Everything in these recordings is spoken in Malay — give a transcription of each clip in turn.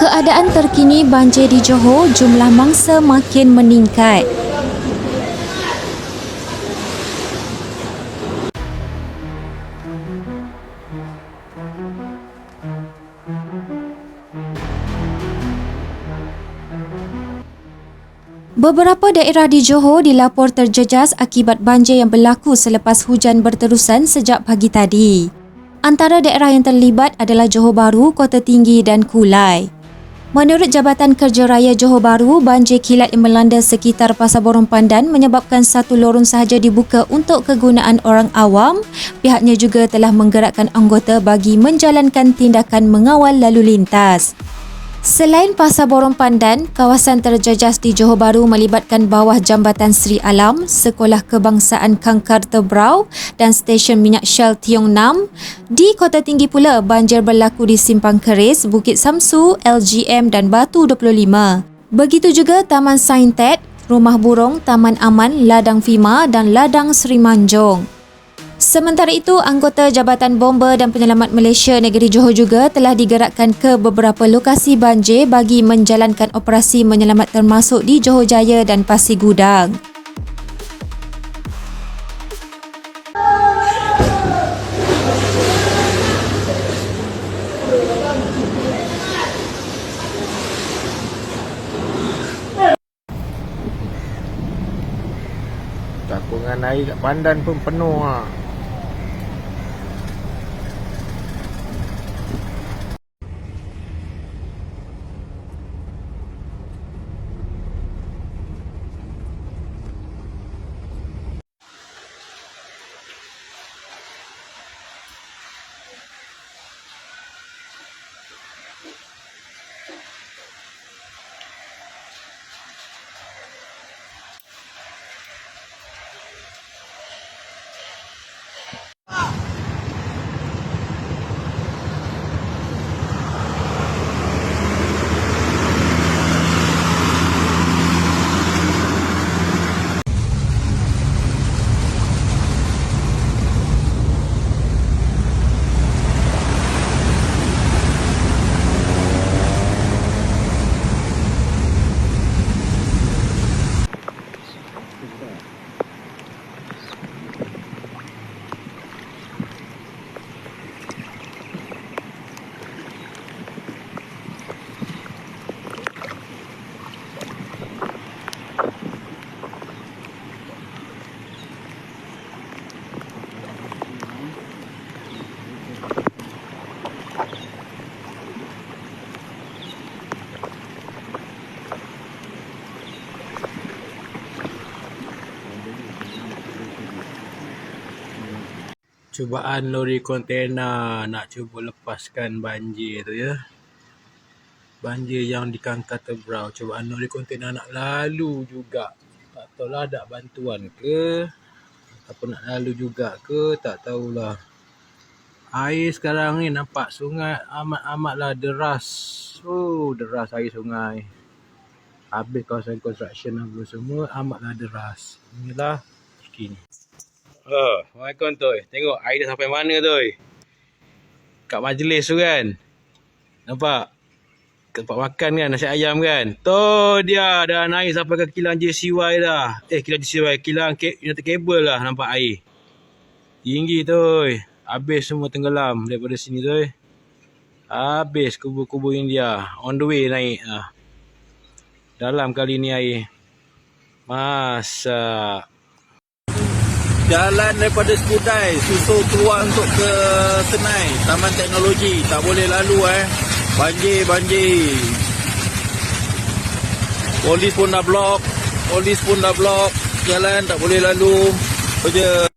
Keadaan terkini banjir di Johor jumlah mangsa makin meningkat. Beberapa daerah di Johor dilapor terjejas akibat banjir yang berlaku selepas hujan berterusan sejak pagi tadi. Antara daerah yang terlibat adalah Johor Bahru, Kota Tinggi dan Kulai. Menurut Jabatan Kerja Raya Johor Bahru, banjir kilat yang melanda sekitar Pasar Borong Pandan menyebabkan satu lorong sahaja dibuka untuk kegunaan orang awam. Pihaknya juga telah menggerakkan anggota bagi menjalankan tindakan mengawal lalu lintas. Selain Pasar Borong Pandan, kawasan terjejas di Johor Bahru melibatkan bawah Jambatan Sri Alam, Sekolah Kebangsaan Kangkar Tebrau dan Stesen Minyak Shell Tiong Nam. Di Kota Tinggi pula, banjir berlaku di Simpang Keris, Bukit Samsu, LGM dan Batu 25. Begitu juga Taman Saintet, Rumah Burung, Taman Aman, Ladang Fima dan Ladang Seri Manjung. Sementara itu, anggota Jabatan Bomba dan Penyelamat Malaysia Negeri Johor juga telah digerakkan ke beberapa lokasi banjir bagi menjalankan operasi menyelamat termasuk di Johor Jaya dan Pasir Gudang. Cakungan air kat pandan pun penuh ah. Cubaan lori kontena nak cuba lepaskan banjir tu ya. Banjir yang di Kangkar Tebrau. Cubaan lori kontena nak lalu juga. Tak tahulah ada bantuan ke. Apa nak lalu juga ke. Tak tahulah. Air sekarang ni nampak sungai amat-amatlah deras. Oh, deras air sungai. Habis kawasan construction apa semua amatlah deras. Inilah terkini. Oh, Assalamualaikum tu. Tengok air dah sampai mana tu. Kat majlis tu kan. Nampak? Tempat makan kan, nasi ayam kan. Tu dia dah naik sampai ke kilang JCY dah. Eh, kilang JCY, kilang United Cable lah nampak air. Tinggi tu. Habis semua tenggelam daripada sini tu. Habis kubur-kubur India. On the way naik lah. Dalam kali ni air. Masa jalan daripada Skudai susul keluar untuk ke Senai. Taman Teknologi tak boleh lalu eh. Banjir banjir. Polis pun dah blok polis pun dah blok jalan tak boleh lalu. Kerja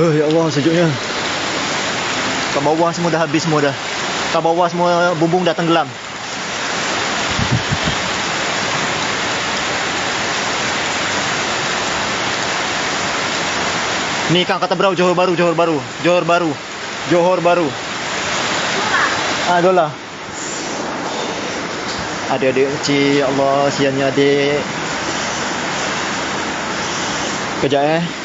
Oh, ya Allah sejuknya. Kat bawah semua dah habis semua dah. Kat bawah semua bumbung dah tenggelam. Ni Kang kata berau Johor Baru, Johor Baru, Johor Baru. Johor Baru. Ah, dola. Adik-adik kecil, ya Allah, siannya adik. Kejap eh.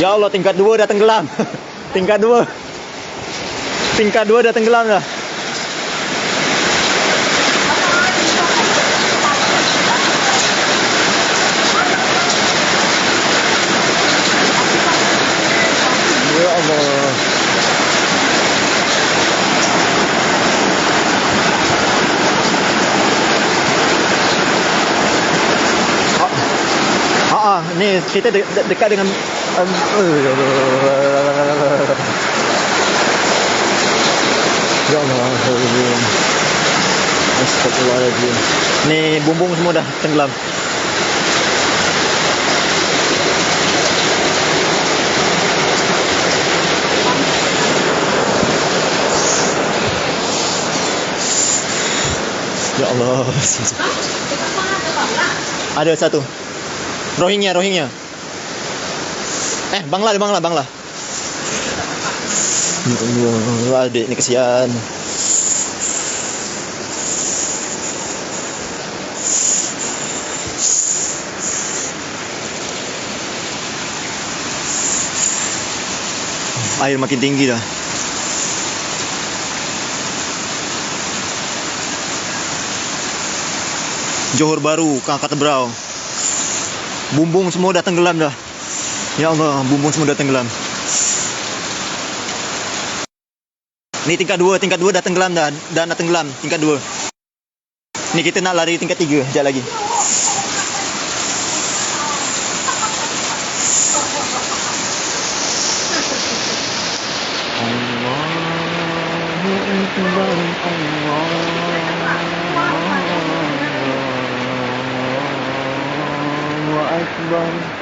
Ya Allah tingkat dua dah tenggelam. tingkat dua. Tingkat dua dah tenggelam dah. Ya Allah. Ha ah, ni kita de- dekat dengan Astagfirullahaladzim. Ni bumbung semua dah tenggelam. Ya Allah. Ada satu. Rohingya, Rohingya. Eh, Bangla, Bangla, Bangla. Adik ni kesian. Air makin tinggi dah. Johor Baru, Kang Katebrau. Bumbung semua dah tenggelam dah. Ya Allah, bumbung semua dah tenggelam. Ni tingkat 2, tingkat 2 dah tenggelam dah. Dah nak tenggelam, tingkat 2. Ni kita nak lari tingkat 3, sekejap lagi. Allahu Akbar, Allahu Akbar.